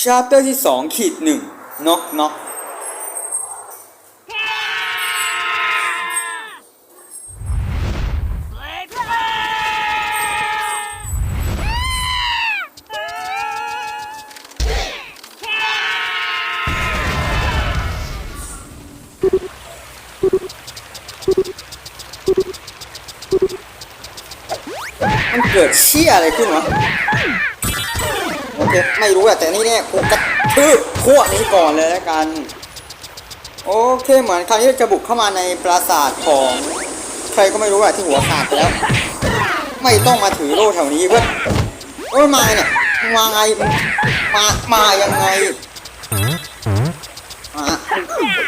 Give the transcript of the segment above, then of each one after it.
ชาร์เตอร์ที่สองขีดหนึ่งน็อกน็อกมันเกิดเชี่ยอะไรขึ้นวะ โอเคไม่รู้อะแต่นี่เนี่ยกูกระทืบพวกนี้ก่อนเลยแล้วกัน โอเคเหมือนคราวนี้จะบุกเข้ามาในปราสาทของใครก็ไม่รู้อะที่หัวขาดไปแล้ว ไม่ต้องมาถือโล่แถวนี้เพื่อนโอ้มาเนี่ยมึงมาไงมามายังไง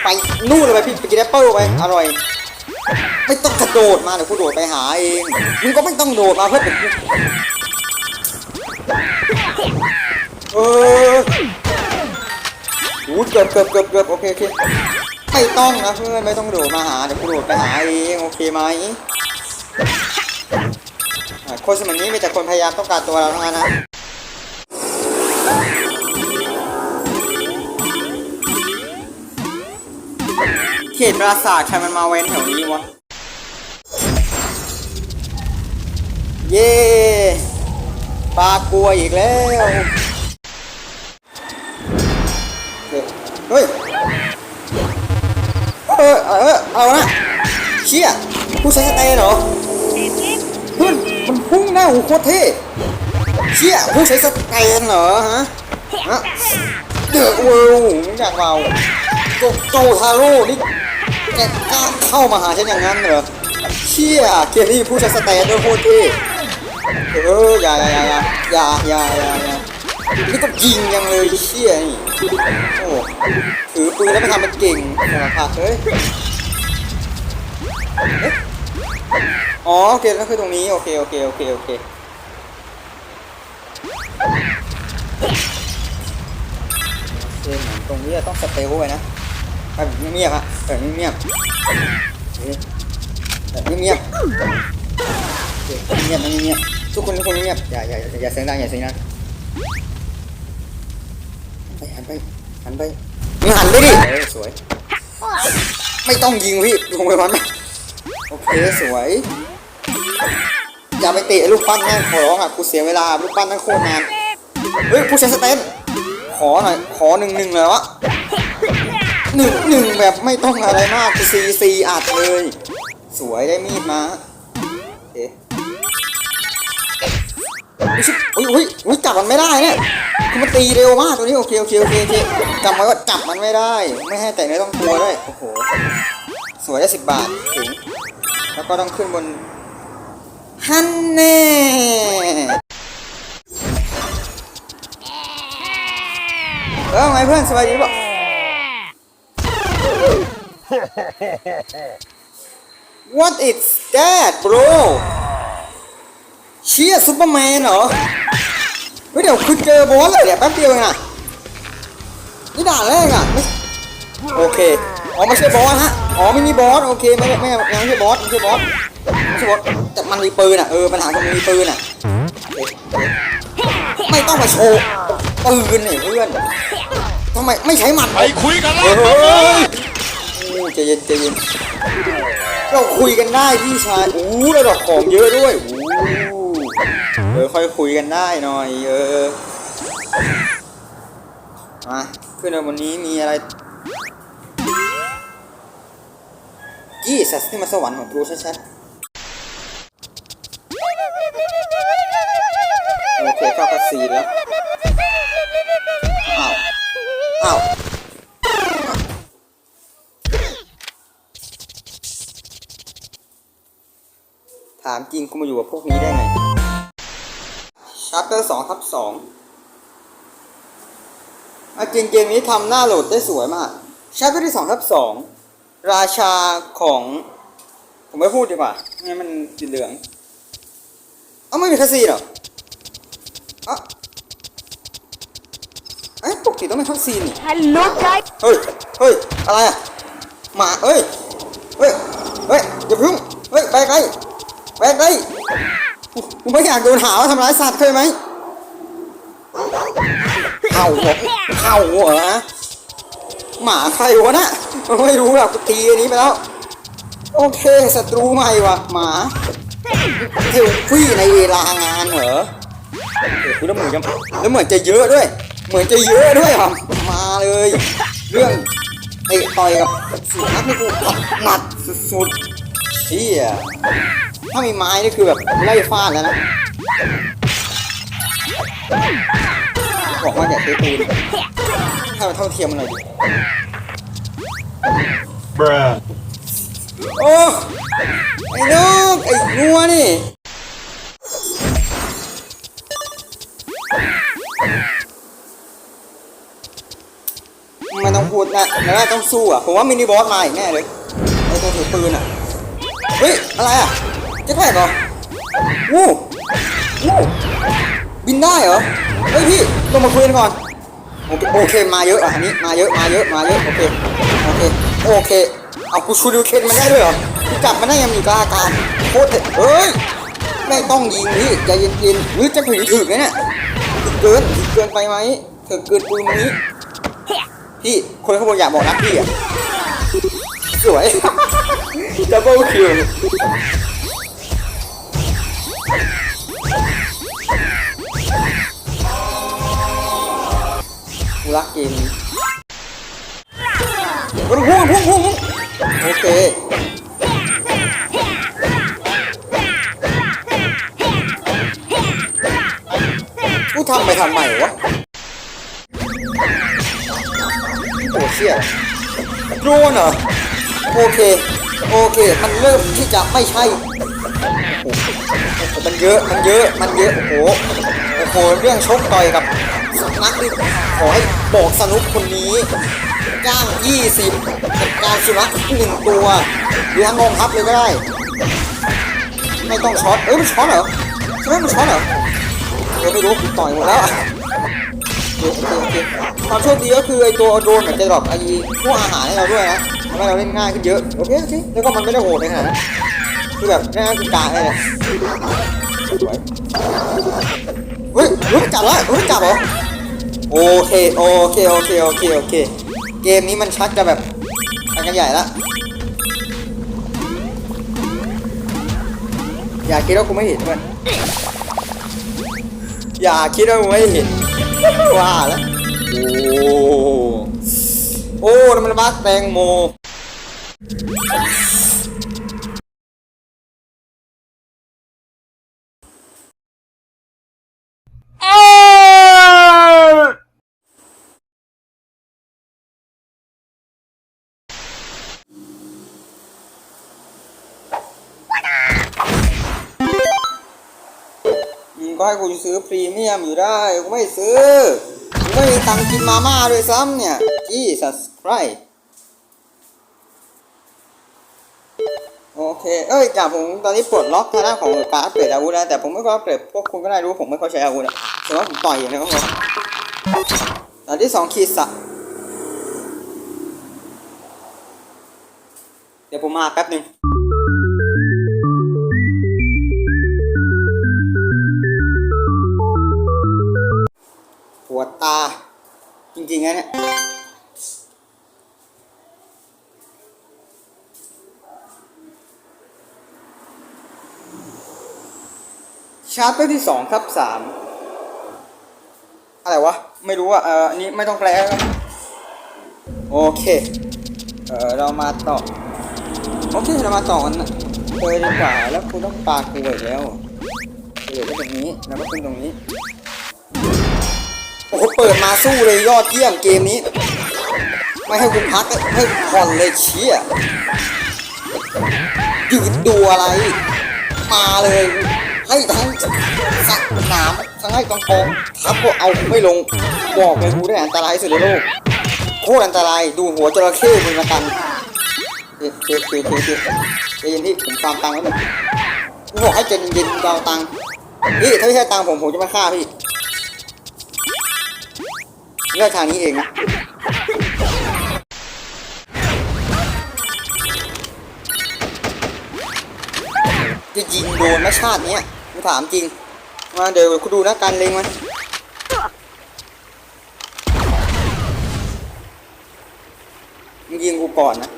ไปนู่นเลยไปพี่ไปกินแอปเปิ้ลไปอร่อย ไม่ต้องกระโดดมาเดี๋ยวกูโดดไปหาเองมึงก็ไม่ต้องโดดมาเพื่อน เออโอ้เกือบเกือบเกือบเกือบโอเคโอเคไม่ต้องนะเพื่อนไม่ต้องโดดมาหาเดี๋ยวกูโดดไปหาเองโอเคไหมคนสมัยนี้มีแต่คนพยายามต้องการตัวเราทั้งนั้นนะเขตปราสาทใครมันมาเว้นแถวนี้วะ เย่ปลากลัวอีกแล้ว เฮ้ย เออ เออ เอานะเชี่ยผู้ใช้สเตนเหรอเพื่อนมันพุ่งหน้าหูโคตรเท่เชี่ยผู้ใช้สเตนเหรอฮะฮะเดือดเวลมึงอยากเมาโจโจทาโร่นี่แกกล้าเข้ามาหาฉันอย่างนั้นเหรอเชี่ยเกมนี้ผู้ใช้สเตนด้วยโคตรเท่เอออย่าอย่าอย่าอย่าอย่าอย่า อย่านี่ก็ยิงยังเลยเชี่ยนี่โอ้ถือปืนแล้วมาทำเป็นเก่งสารพัดเฮ้ยอ๋อโอเคแล้วคือตรงนี้โอเคโอเคโอเคโอเคโอเคเหมือนตรงนี้ต้องสเตลไว้นะแบบเงียบๆอะแบบเงียบๆแบบเงียบๆเคเงียบๆเงียบๆทุกคนทุกคนเงียบอย่าอย่าอย่าเสียงดังอย่าเสียงดัง หันไปหันไปมึงหันไปดิเออสวย ไม่ต้องยิงพี่ลงไปมันโอเคสวย อย่าไปเตะลูกปั้นแม่งขอร้องอะกูเสียเวลาลูกปั้นนั่งโคตรนานเฮ้ยผู้ใช้สเตนขอหน่อยขอหนึ่งหนึ่งเลยวะหนึ่งหนึ่งแบบไม่ต้องอะไรมากซีซีอัดเลย สวยได้มีดมา อุ้ยอุ้ยอุ้ยจับมันไม่ได้เนี่ยคือมันตีเร็วมากตัวนี้โอเคโอเคโอเคโอเคจำไว้ว่าจับมันไม่ได้ ไม่ให้แต่เนื้อต้องตัวด้วยโอ้โหสวยได้สิบบาทถึงแล้วก็ต้องขึ้นบนฮันแน่เออไงเพื่อนสบายดีหรือเปล่า What is that bro เชี่ยซูเปอร์แมนเหรอเฮ้ยเดี๋ยวคุณเจอบอสเลยเนี่ยแป๊บเดียวเองอะนี่ด่านแรกอะไม่โอเคอ๋อไม่ใช่บอสฮะอ๋อไม่มีบอสโอเคไม่ไม่ยังไม่ใช่บอสไม่ใช่บอสไม่ใช่บอสแต่มันมีปืนอะเออปัญหาคือมันมีปืนอะโอเคไม่ต้องมาโชว์ปืนเนี่ยเพื่อนทำไมไม่ใช้หมัดไปคุยกันเฮ้แล้ยวเฮ้ยโอ้ใจเย็นใจเย็นเราคุยกันได้พี่ชายอู้ระดับของเยอะด้วยอู้เอ อค่อยคุยกันได้หน่อย เออมาขึ้นมาวันนี้มีอะไรยี่สัสนี่มาสวรรค์ของกูชัดๆโอเคเข้าคัสซีแล้วอ้าวอ้าวถามจริงกูมาอยู่กับพวกนี้ได้ไง ชัปเตอร์สองทับสองจริงเกมนี้ทำหน้าโหลดได้สวยมากชัปเตอร์ที่สองทับสองราชาของ ผมไม่พูดดีกว่าไม่งั้นมันสีเหลืองเอ้าไม่มีคาซีนเหรอเอ้าเอ้ยปกติต้องมีคาซีนนี่ Hello, guys. เฮ้ย เฮ้ย อะไรอะหมาเฮ้ย เฮ้ย เฮ้ยอย่าพึ่งเฮ้ย ไปไกลไปไกล กูกูไม่อยากโดนหาว่าทำร้ายสัตว์เคยไหมเห่าหัวเห่าหัวนะหมาใครวะนะไม่รู้หรอกกูตีอันนี้ไปแล้ว โอเคศัตรูใหม่ว่ะหมาเทลฟี่ในเวลางานเหรอเดี๋ยวแล้วเหมือนจะแล้วเหมือนจะเยอะด้วย เหมือนจะเยอะด้วยอะมาเลย เรื่องไอ้ต่อยกับสุนัขนี่กูหนัดสุดๆเชี่ย ถ้ามีไม้นี่คือแบบไล่ฟาดแล้วนะบอกว่าอย่าใช้ปืนถ้ามันเท่าเทียมมันหน่อยดิ Bruh. โอ้ไอ้นกไอ้งัวนี่มันต้องพูดนะแล้วาต้องสู้อะ ผมว่ามินิบอสมาอีกแน่เลย ไอ้ตัวถือปืนอะ เฮ้ย อะไรอะ เจ๊แพกเหรอวู้วู้บินได้เหรอ เฮ้ยพี่ลงมาคุยกันก่อน โอเค โอเค มาเยอะอะอันนี้ มาเยอะ มาเยอะ มาเยอะ โอเค โอเค โอเค เอากูชูดิวเคนมันได้ด้วยเหรอกูจับมันได้ยังมีกล้าการโคตรเท่เฮ้ย ไม่ต้องยิงพี่ใจเย็นๆหรือจะถึงถึงเนี่ยถึงเกินถึงเกินไปไหมถึงเกินปืนนี้ พี่ คนข้างบนอยากบอกรักพี่อะ สวย ดับเบิลคิว กูรักเกมนี้พุ่งพุ่งพุ่งพุ่งโอเคกูทำไปทำไมวะโอ้เชี่ยโดนเหรอโอเค โอเค มันเริ่มที่จะไม่ใช่โอ้โหมันเยอะ มันเยอะ มันเยอะ โอ้โห โอ้โหเรื่องชกต่อยกับสนักนี่ขอให้บอกสนุกคนนี้จ้าง20กับการสุนัขหนึ่งตัวหรือทั้งกองทัพเลยก็ได้ ไม่ต้องช็อตเอ้ยมันช็อตเหรอใช่ไหมมันช็อตเหรอเดี๋ยวไม่รู้ต่อยหมดแล้วอะโอเคโอเคความโชคดีก็คือไอตัวโดรนมันจะดรอปไอพวกอาหารให้เราด้วยนะทำให้เราเล่นง่ายขึ้นเยอะโอเคโอเคแล้วก็มันไม่ได้โหดในขนาดนั้นคือแบบง่ายๆคือกาเลยสวย เฮ้ยรู้จักแล้วรู้ยจักเหรอโอเคโอเคโอเคโอเคโอเค เกมนี้มันชักจะแบบไปกันใหญ่ละอย่าคิดว่ากูไม่เห็นมันอย่าคิดว่ากูไม่เห็นว่าแล้วโอ้โอ้นั่นมันบักแตงโม ให้กูซื้อพรีเมียมอยู่ได้กูไม่ซื้อกูไม่มีตังค์กินมาม่าด้วยซ้ำเนี่ย Jesus Christ โอเค เอ้ยจากผมตอนนี้ปลดล็อกทางด้านของการอัปเกรดอาวุธแล้วแต่ผมไม่ค่อยอัปเกรดพวกคุณก็ได้รู้ผมไม่ค่อยใช้อาวุธอะแต่ว่าผมต่อยอย่างนี้ครับผมตอนที่สองขีดสะเดี๋ยวผมมาแป๊บหนึ่ง ปวตา จริงๆนะเนี่ยชาร์ปที่สองครับสามอะไรวะ ไม่รู้อะเอออันนี้ไม่ต้องแปลครับโอเค เออเรามาต่อโอเคเรามาต่อกันนะเลยดีกว่าแล้วคุณต้องปากูอีกแล้วเหลือไว้ตรงนี้แล้วก็ขึ้นตรงนี้ เปิดมาสู้เลยยอดเยี่ยมเกมนี้ ไม่ให้คุณพักให้ผ่อนเลยเชี่ยยืนดูอะไร มาเลย ให้ทั้งสนามทั้งให้กองกองทับก็เอาไม่ลงบอกเลยกูได้อันตรายสุดในโลกโคตรอันตรายดูหัวจระเข้มึงละกันเอ๊ะเอ๊ะเอ๊ะเอ๊ะเอ๊ะใจเย็นที่ผมฟาร์มตังค์แล้วมึงกูบอกให้ใจเย็นๆกูเอาตังค์พี่ถ้าไม่ใช่ตังค์ผมผมจะมาฆ่าพี่ เลือกทางนี้เองนะ จะยิงโดนนะชาตินี้กูถามจริง มาเดี๋ยวกูดูนะการเล็งมันมึงยิงกูก่อนนะ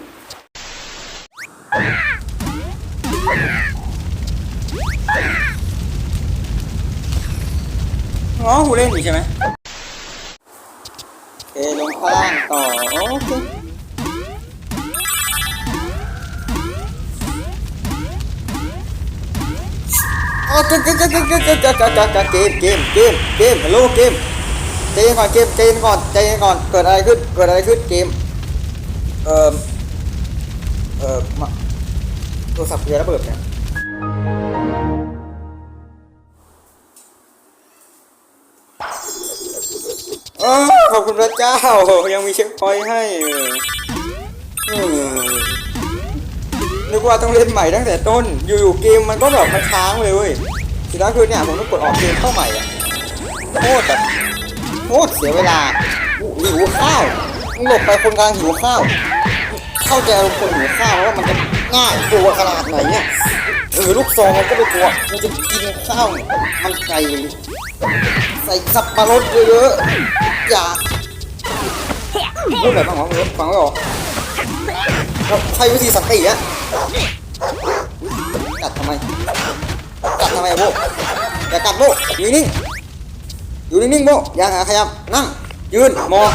อ๋อกูเล่นอยู่ใช่ไหม ข้างล่างต่อโอเคโอเคเกมเกมเกมเกมเกมเกมเกมเกมเกมเกมเกมฮัลโหลเกมใจเย็นก่อนเกมใจเย็นก่อนใจเย็นก่อนเกิดอะไรขึ้นเกิดอะไรขึ้นเกมเอ่อเอ่อมาโทรศัพท์เรือระเบิดเนี่ย เออขอบคุณพระเจ้า ยังมีเช็คพอยต์ให้เออนึกว่าต้องเล่นใหม่ตั้งแต่ต้น อยู่ๆเกมมันก็แบบมันค้างเลยเว้ยทีนั้นคือเนี่ยผมต้องกดออกเกมเข้าใหม่อะโคตรแบบโคตรเสียเวลาหิวข้าวมึงหลบไปคนกลังหิวข้าว เข้าใจคนหิวข้าวว่ามันจะง่ายกลัวขนาดไหนเนี่ยเออลูกซองมันก็ไม่กลัวมันจะกินข้าวมันไก่ ใส่สับปะรดเยอะๆอย่าพูดแบบฟังของฟังไม่ออกเราใช้วิธีสันติอะกัดทำไม กัดทำไมโบอย่ากัดโบอยู่นิ่งอยู่นิ่งๆโบอย่าหาขยับนั่ง ยืนมอง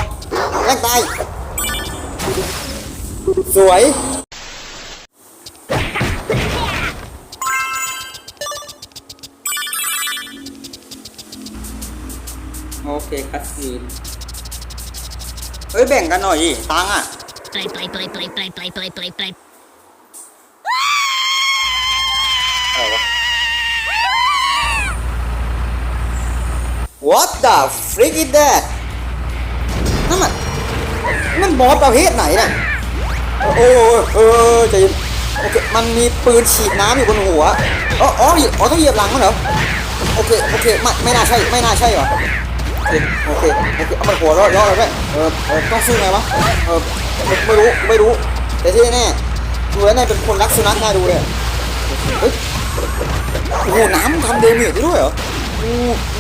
แรงตาย สวย คคัดซีนเฮ้ยแบ่งกันหน่อยดิตังค์อะ play, play, play, play, play, play, play, play, play. อะไรวะ What the freak is that นั่นมันนั่นบอสประเภทไหนเนี่ยโอ้ยเออใจเย็นโอเคมันมีปืนฉีดน้ำอยู่บนหัวอ๋ออ๋อเหยียบอ๋อต้องเหยียบหลังมันเหรอโอเคโอเคไม่ไม่น่าใช่ไม่น่าใช่เหรอโอ เคโอเคโอเคเอามันหัวเราะเยาะเลยด้วยเออเออต้องสู้ไงวะเออไม่รู้ไม่รู้ แต่ที่แน่ๆดูแล้วนายเป็นคนรักสุนัขน่าดูเลยเฮ้ยโอ้โหน้ำทำเดเมจได้ด้วยเหรอโอ้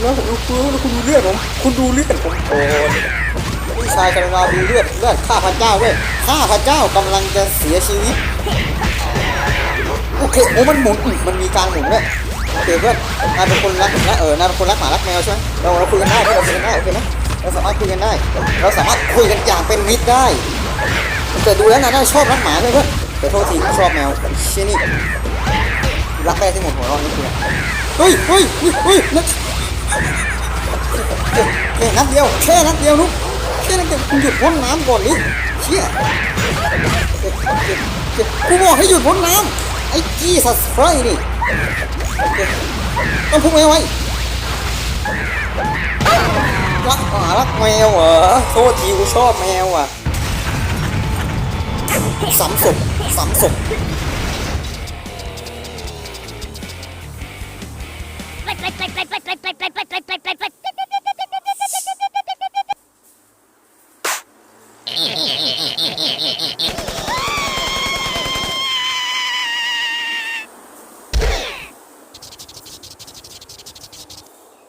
แล้วคุณแล้วคุณดูเลือดผมคุณดูเลือดผมโอ้พี่ชายกรุณาดูเลือดเลือดข้าพเจ้าด้ยข้าพเจ้ากำลังจะเสียชีวิตโอเคโอ้มันหมุนมมันมีการหมุนด้วย โอเคเพื่อนนายเป็นคนรักนะเออนายเป็นคนรักหมารักแมวใช่ไหมเราเราคุยกันได้เราคุยกันได้โอเคไหมเราสามารถคุยกันได้ เราสามารถคุยกันอย่างเป็นมิตรได้แต่ดูแล้วนายน่าชอบรักหมาด้วยเพื่อนแต่โทษทีชอบแมวเชี่ยนี่รักแรกที่หมดหัวเร้อนนี่คือเฮ้ยเฮ้ยเฮ้ยนัดแค่นัดเดียวแค่นัดเดียวนุ๊กแค่นัดเดียวหยุดพ่นน้ำก่อนดิเชี่ยกูบอกให้หยุดพ่นน้ำ อ้จี้สัสไฟนี่ต้องพุ่งไว้ไว้รักหมารักแมวเหรอโทษทีกูชอบแมวอะสามศพสามศพ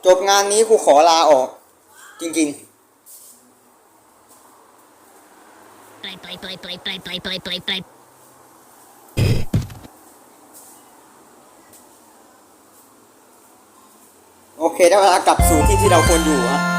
จบงานนี้กูขอลาออก จริง ๆโอเคได้เวลากลับสู่ที่ที่เราควรอยู่ครับ